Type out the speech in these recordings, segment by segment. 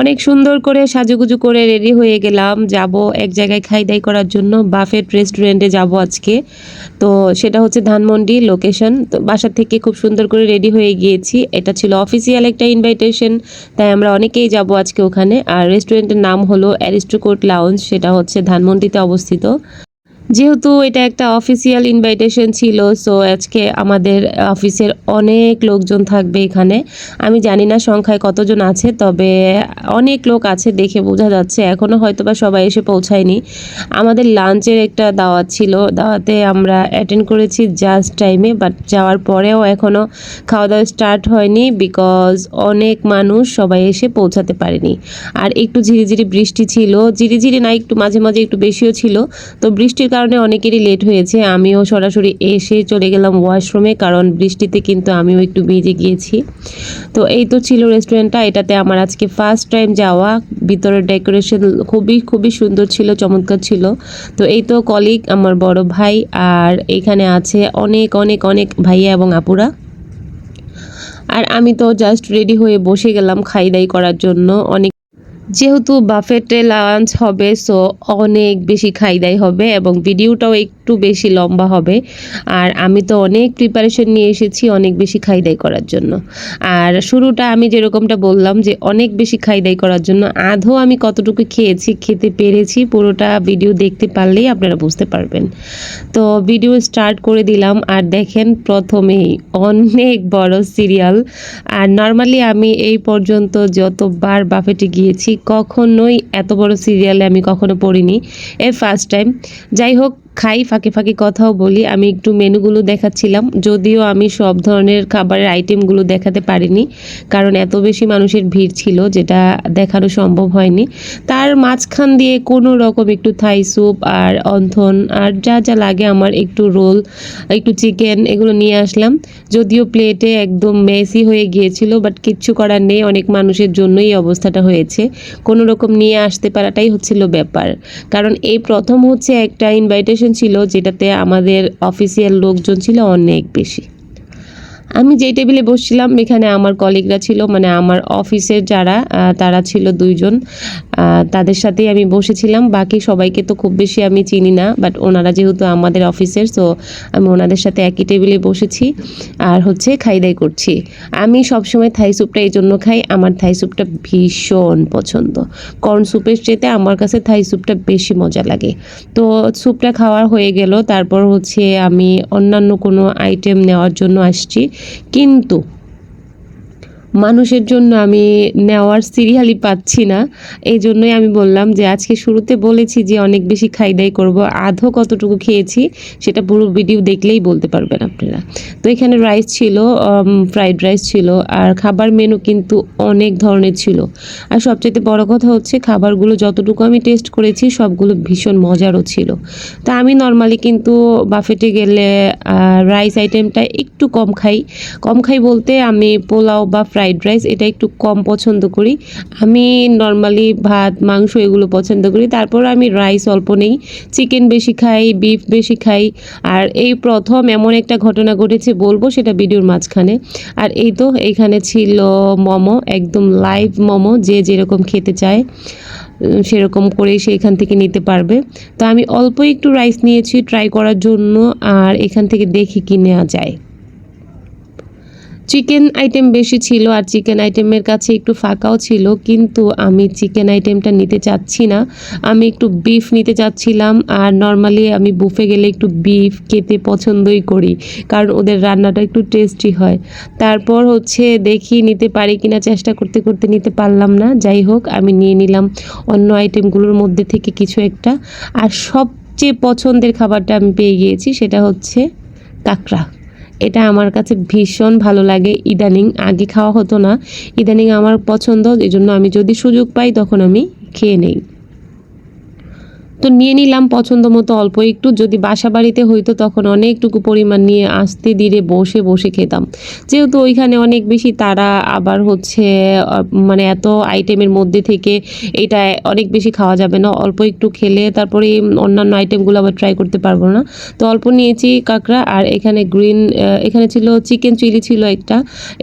অনেক সুন্দর করে সাজুগুজু করে রেডি হয়ে গেলাম। যাব এক জায়গায় খাই দাই করার জন্য। বাফেট রেস্টুরেন্টে যাব আজকে। তো সেটা হচ্ছে ধানমন্ডি লোকেশন তো বাসা থেকে খুব সুন্দর করে রেডি হয়ে গিয়েছি। এটা ছিল অফিসিয়াল একটা ইনভাইটেশন তাই আমরা অনেকেই যাব আজকে ওখানে। আর রেস্টুরেন্টের নাম হলো অ্যারিস্টোকোট লাউঞ্জ সেটা হচ্ছে ধানমন্ডিতে অবস্থিত। যেহেতু এটা একটা অফিসিয়াল ইনভাইটেশন ছিল সো আজকে আমাদের অফিসের অনেক লোকজন থাকবে এখানে। আমি জানি না সংখ্যায় কতজন আছে, তবে অনেক লোক আছে দেখে বোঝা যাচ্ছে। এখনও হয়তো বা সবাই এসে পৌঁছায়নি। আমাদের লাঞ্চের একটা দাওয়াত ছিল। দাওয়াতে আমরা অ্যাটেন্ড করেছি জাস্ট টাইমে বাট যাওয়ার পরেও এখনও খাওয়া দাওয়া স্টার্ট হয়নি বিকজ অনেক মানুষ সবাই এসে পৌঁছাতে পারেনি। আর একটু ঝিরিঝিরি বৃষ্টি ছিল। ঝিরিঝিরি না, একটু মাঝে মাঝে একটু বেশিও ছিল। তো বৃষ্টির কারণে অনেকেরই লেট হয়েছে। আমিও সরাসরি এসে চলে গেলাম ওয়াশরুমে কারণ বৃষ্টিতে কিন্তু আমিও একটু ভিজে গিয়েছি। তো এই তো ছিল রেস্টুরেন্টটা এটাতে আমার আজকে ফার্স্ট টাইম যাওয়া। ভিতরের ডেকোরেশন খুবই খুবই সুন্দর ছিল, চমৎকার ছিল। তো এই তো কলিগ আমার বড় ভাই, আর এখানে আছে অনেক অনেক অনেক ভাইয়া এবং আপুরা। আর আমি তো জাস্ট রেডি হয়ে বসে গেলাম খাই দাই করার জন্য। অনেক যেহেতু বাফেটে লাঞ্চ হবে সো অনেক বেশি খাইদাই হবে এবং ভিডিওটাও একটু বেশি লম্বা হবে। আর আমি তো অনেক প্রিপারেশন নিয়ে এসেছি অনেক বেশি খাইদাই করার জন্য। আর শুরুটা আমি যেরকমটা বললাম যে অনেক বেশি খাই দাই করার জন্য, আধো আমি কতটুকু খেয়েছি, খেতে পেরেছি, পুরোটা ভিডিও দেখতে পারলেই আপনারা বুঝতে পারবেন। তো ভিডিও স্টার্ট করে দিলাম, আর দেখেন প্রথমেই অনেক বড় সিরিয়াল আর নর্মালি আমি এই পর্যন্ত যতবার বাফেটে গিয়েছি কখনোই এত বড় সিরিয়ালে আমি কখনো পড়িনি। এ ফার্স্ট টাইম যাই হোক খাই, ফাঁকে ফাঁকে কথাও বলি। আমি একটু মেনুগুলো দেখাচ্ছিলাম, যদিও আমি সব ধরনের খাবারের আইটেমগুলো দেখাতে পারিনি, কারণ এত বেশি মানুষের ভিড় ছিল যেটা দেখানো সম্ভব হয়নি। তার মাঝখান দিয়ে কোনো রকম একটু থাই স্যুপ আর অন্থন আর যা যা লাগে আমার একটু রোল, একটু চিকেন এগুলো নিয়ে আসলাম। যদিও প্লেটে একদম মেসি হয়ে গিয়েছিল, বাট কিচ্ছু করার নেই, অনেক মানুষের জন্যই অবস্থাটা হয়েছে। কোনো রকম নিয়ে আসতে পারাটাই হচ্ছিল ব্যাপার। কারণ এই প্রথম হচ্ছে একটা ইনভাইটেশন ছিল যেটাতে আমাদের অফিসিয়াল লোকজন ছিল অনেক বেশি। আমি যেই টেবিলে বসছিলাম, এখানে আমার কলিগরা ছিল মানে আমার অফিসের যারা তারা ছিল দুইজন। তাদের সাথেই আমি বসেছিলাম। বাকি সবাইকে তো খুব বেশি আমি চিনি না বাট ওনারা যেহেতু আমাদের অফিসের সো আমি ওনাদের সাথে একই টেবিলে বসেছি আর হচ্ছে খাই দাই করছি। আমি সবসময় থাই স্যুপটা এই জন্য খাই, আমার থাই স্যুপটা ভীষণ পছন্দ। কর্ন স্যুপের চেতে আমার কাছে থাই স্যুপটা বেশি মজা লাগে। তো স্যুপটা খাওয়া হয়ে গেল, তারপর হচ্ছে আমি অন্যান্য কোনো আইটেম নেওয়ার জন্য আসছি। কিন্তু মানুষের জন্য আমি নেওয়ার সিরিয়ালই পাচ্ছি না। এই জন্যই আমি বললাম যে আজকে শুরুতে বলেছি যে অনেক বেশি খাই দাই করব। আধো কতটুকু খেয়েছি সেটা পুরো ভিডিও দেখলেই বলতে পারবেন আপনারা। তো এখানে রাইস ছিল ফ্রাইড রাইস ছিল আর খাবার মেনু কিন্তু অনেক ধরনের ছিল। আর সবচেয়ে বড় কথা হচ্ছে খাবারগুলো যতটুকু আমি টেস্ট করেছি সবগুলো ভীষণ মজারও ছিল। তা আমি নর্মালি কিন্তু বাফেটে গেলে রাইস আইটেমটা একটু কম খাই। কম খাই বলতে আমি পোলাও বা ফ্রাইড রাইস এটা একটু কম পছন্দ করি। আমি নর্মালি ভাত, মাংস এগুলো পছন্দ করি। তারপর আমি রাইস অল্প নেই। চিকেন বেশি খাই বিফ বেশি খাই। আর এই প্রথম এমন একটা ঘটনা ঘটেছে, বলব সেটা ভিডিওর মাঝখানে। আর এই তো এইখানে ছিল মোমো, একদম লাইভ মোমো, যে যেরকম খেতে চায় সেরকম করেই সে এখান থেকে নিতে পারবে। তো আমি অল্প একটু রাইস নিয়েছি ট্রাই করার জন্য, আর এখান থেকে দেখি কি নেওয়া যায়। চিকেন আইটেম বেশি ছিল আর চিকেন আইটেমের কাছে একটু ফাঁকাও ছিল, কিন্তু আমি চিকেন আইটেমটা নিতে চাচ্ছি না। আমি একটু বিফ নিতে চাচ্ছিলাম আর নর্মালি আমি বুফে গেলে একটু বিফ খেতে পছন্দই করি, কারণ ওদের রান্নাটা একটু টেস্টি হয়। তারপর হচ্ছে দেখি নিতে পারি কিনা, চেষ্টা করতে করতে নিতে পারলাম না। যাই হোক, আমি নিয়ে নিলাম অন্য আইটেমগুলোর মধ্যে থেকে কিছু একটা। আর সবচেয়ে পছন্দের খাবারটা আমি পেয়ে গিয়েছি, সেটা হচ্ছে কাঁকড়া। এটা আমার কাছে ভীষণ ভালো লাগে। ইদানিং আগে খাওয়া হতো না। ইদানিং আমার পছন্দ এই জন্য আমি যদি সুযোগ পাই তখন আমি খেয়ে নেই। তো নিয়ে নিলাম পছন্দ মতো অল্প। একটু যদি বাসা বাড়িতে হইতো তখন অনেকটুকু পরিমাণ নিয়ে আস্তে ধীরে বসে বসে খেতাম। যেহেতু ওইখানে অনেক বেশি তারা আবার হচ্ছে মানে এত আইটেমের মধ্যে থেকে এটা অনেক বেশি খাওয়া যাবে না। অল্প একটু খেলে তারপরে অন্যান্য আইটেমগুলো আবার ট্রাই করতে পারব না। তো অল্প নিয়েছি কাঁকড়া আর এখানে গ্রিন এখানে ছিল চিকেন চিলি ছিল একটা,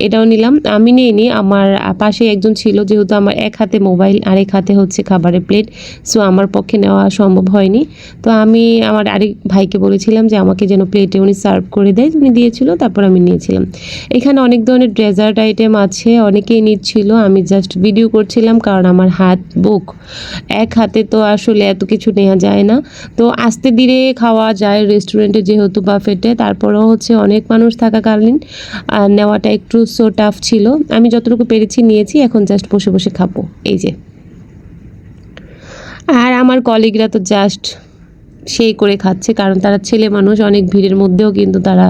এটাও নিলাম। আমি নিইনি, আমার পাশে একজন ছিল যেহেতু আমার এক হাতে মোবাইল আর এক হাতে হচ্ছে খাবারের প্লেট সো আমার পক্ষে নেওয়া সম্ভব হয়নি। তো আমি আমার আরেক ভাইকে বলেছিলাম যে আমাকে যেন প্লেটে উনি সার্ভ করে দেয়। উনি দিয়েছিল, তারপর আমি নিয়েছিলাম। এখানে অনেক ধরনের ডেজার্ট আইটেম আছে, অনেকেই নিচ্ছিল। আমি জাস্ট ভিডিও করছিলাম কারণ আমার হাত, বুক, এক হাতে তো আসলে এত কিছু নেওয়া যায় না। তো আস্তে ধীরে খাওয়া যায় রেস্টুরেন্টে যেহেতু বাফেটে তারপরেও হচ্ছে অনেক মানুষ থাকাকালীন নেওয়াটা একটু সো টাফ ছিল। আমি যতটুকু পেরেছি নিয়েছি, এখন জাস্ট বসে বসে খাব। এই যে। আর আমার কলিগরা তো জাস্ট সেই করে খাচ্ছে, কারণ তারা ছেলে মানুষ, অনেক ভিড়ের মধ্যেও কিন্তু তারা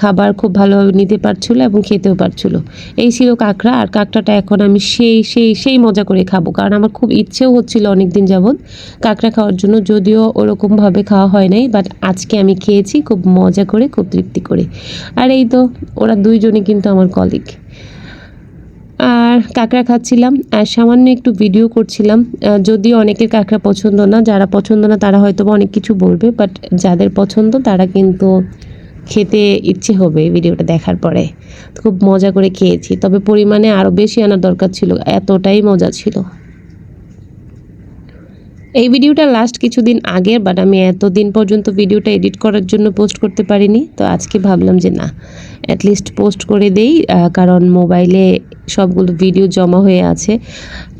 খাবার খুব ভালোভাবে নিতে পারছিল এবং খেতেও পারছিল। এই ছিল কাঁকড়া, আর কাঁকড়াটা এখন আমি সেই সেই সেই মজা করে খাব, কারণ আমার খুব ইচ্ছেও হচ্ছিল অনেক দিন যাবৎ কাঁকড়া খাওয়ার জন্য, যদিও ওরকমভাবে খাওয়া হয় নাই বাট আজকে আমি খেয়েছি, খুব মজা করে, খুব তৃপ্তি করে। আর এই তো, ওরা দুইজনই কিন্তু আমার কলিগ আর কাঁকড়া খাচ্ছিলাম, আর সামান্য একটু ভিডিও করছিলাম। যদি যদিও অনেকের কাঁকড়া পছন্দ না, যারা পছন্দ না তারা হয়তো অনেক কিছু বলবে বাট যাদের পছন্দ তারা কিন্তু খেতে ইচ্ছে হবে ভিডিওটা দেখার পরে। খুব মজা করে খেয়েছি, তবে পরিমাণে আরও বেশি আনার দরকার ছিল, এতটাই মজা ছিল। এই ভিডিওটা লাস্ট কিছুদিন আগের বাট আমি এতদিন পর্যন্ত ভিডিওটা এডিট করার জন্য পোস্ট করতে পারিনি, তো আজকে ভাবলাম যে না অ্যাটলিস্ট পোস্ট করে দেই কারণ মোবাইলে সবগুলো ভিডিও জমা হয়ে আছে।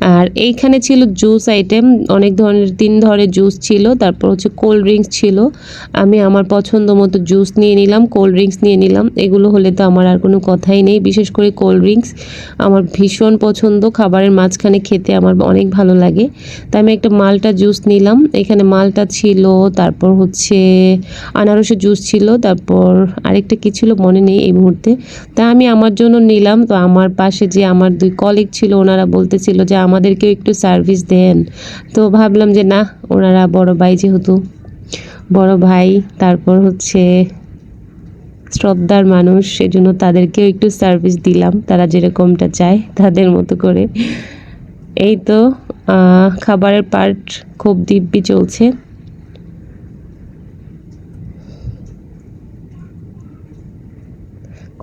আর এইখানে ছিল জুস আইটেম অনেক ধরনের, তিন ধরনের জুস ছিল, তারপর হচ্ছে কোল্ড ড্রিঙ্কস ছিল। আমি আমার পছন্দ মতো জুস নিয়ে নিলাম কোল্ড ড্রিঙ্কস নিয়ে নিলাম। এগুলো হলে তো আমার আর কোনো কথাই নেই, বিশেষ করে কোল্ড ড্রিঙ্কস আমার ভীষণ পছন্দ, খাবারের মাঝখানে খেতে আমার অনেক ভালো লাগে। তাই আমি একটা মালটা জুস নিলাম। এখানে মালটা ছিল, তারপর হচ্ছে আনারসের জুস ছিল, তারপর আরেকটা কী ছিল মনে নেই এই মুহূর্তে। তা আমি আমার জন্য নিলাম। তো আমার পাশে যে আমার দুই কলিগ ছিল, ওনারা বলতেছিল যে আমাদেরকেও একটু সার্ভিস দেন। তো ভাবলাম যে, না, ওনারা বড় ভাই যেহেতু, বড় ভাই, তারপর হচ্ছে শ্রদ্ধার মানুষ, সেজন্য তাদেরকেও একটু সার্ভিস দিলাম। তারা যেরকমটা চায়, তাদের মতো করে। এই তো খাবারের পার্ট খুব দিব্যি চলছে।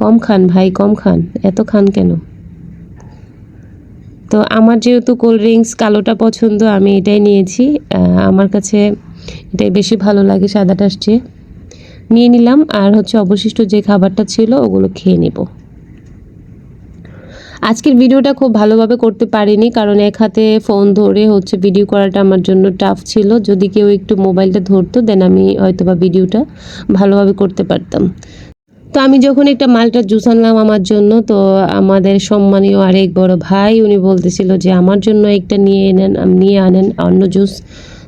কম খান ভাই, কম খান। এত খান কেন? তো আমার যেহেতু কোল্ড ড্রিঙ্কস কালোটা পছন্দ, আমি এটাই নিয়েছি। আমার কাছে এটাই বেশি ভালো লাগে সাদাটার চেয়ে। নিয়ে নিলাম আর হচ্ছে অবশিষ্ট যে খাবারটা ছিল ওগুলো খেয়ে নেব। আজকের ভিডিওটা খুব ভালোভাবে করতে পারিনি, কারণ এক হাতে ফোন ধরে হচ্ছে ভিডিও করাটা আমার জন্য টাফ ছিল। যদি কেউ একটু মোবাইলটা ধরতো দেন আমি হয়তোবা ভিডিওটা ভালোভাবে করতে পারতাম। তো আমি যখন একটা মালটা জুস আনলাম আমার জন্য, তো আমাদের সম্মানীয় আরেক বড় ভাই উনি বলতেছিল যে, আমার জন্য একটা নিয়ে এনেন নিয়ে আনেন অন্য জুস।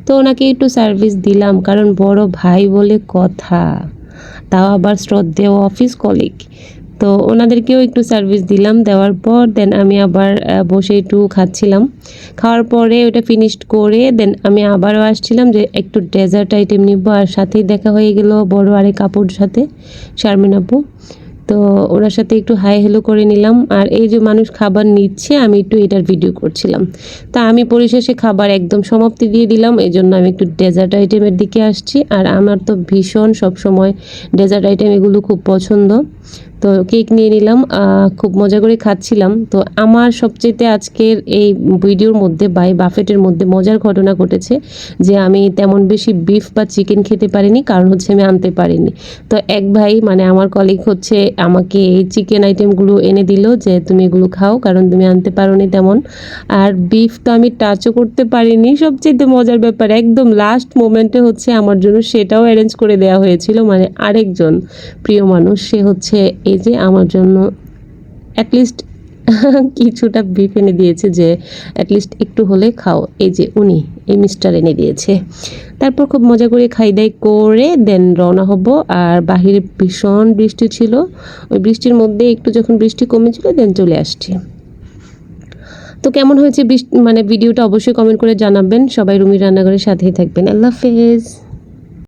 তো ওনাকে একটু সার্ভিস দিলাম, কারণ বড় ভাই বলে কথা। তাও আবার শ্রদ্ধেয় অফিস কলিগ তো ওনাদেরকেও একটু সার্ভিস দিলাম, দেওয়ার পর দেন আমি আবার বসে একটু খাচ্ছিলাম। খাওয়ার পরে ওটা ফিনিশড করে দেন আমি আবারও আসছিলাম যে একটু ডেজার্ট আইটেম নিব আর সাথেই দেখা হয়ে গেল বড় আরেক কাপড় সাথে, শারমিন আপু। তো ওনার সাথে একটু হাই হ্যালো করে নিলাম আর এই যে মানুষ খাবার নিচ্ছে, আমি একটু এটার ভিডিও করছিলাম। তা আমি পরিশেষে খাবার একদম সমাপ্তি দিয়ে দিলাম এই জন্য আমি একটু ডেজার্ট আইটেমের দিকে আসছি। আর আমার তো ভীষণ সবসময় ডেজার্ট আইটেম এগুলো খুব পছন্দ। তো কেক নিয়ে নিলাম খুব মজা করে খাচ্ছিলাম। তো আমার সবচেয়ে আজকের এই ভিডিওর মধ্যে বাই বাফেটের মধ্যে মজার ঘটনা ঘটেছে যে আমি তেমন বেশি বিফ বা চিকেন খেতে পারিনি, কারণ হচ্ছে আমি আনতে পারিনি। তো এক ভাই মানে আমার কলিগ হচ্ছে আমাকে এই চিকেন আইটেমগুলো এনে দিল যে তুমি এগুলো খাও, কারণ তুমি আনতে পারো নি তেমন। আর বিফ তো আমি টাচও করতে পারিনি সবচেয়ে মজার ব্যাপার, একদম লাস্ট মোমেন্টে হচ্ছে আমার জন্য সেটাও অ্যারেঞ্জ করে দেওয়া হয়েছিল। মানে আরেকজন প্রিয় মানুষ, সে হচ্ছে এই যে আমার জন্য অ্যাটলিস্ট কিছুটা বিফ এনে দিয়েছে যে অ্যাটলিস্ট একটু হলে খাও। এই যে উনি, এই মিস্টার এনে দিয়েছে। তারপর খুব মজা করে খাই দাই করে দেন রওনা হব। আর বাহিরে ভীষণ বৃষ্টি ছিল। ওই বৃষ্টির মধ্যে একটু যখন বৃষ্টি কমেছিল দেন চলে আসছি। তো কেমন হয়েছে মানে ভিডিওটা অবশ্যই কমেন্ট করে জানাবেন। সবাই রুমি রান্নাঘরের সাথেই থাকবেন। আল্লাহ হাফেজ।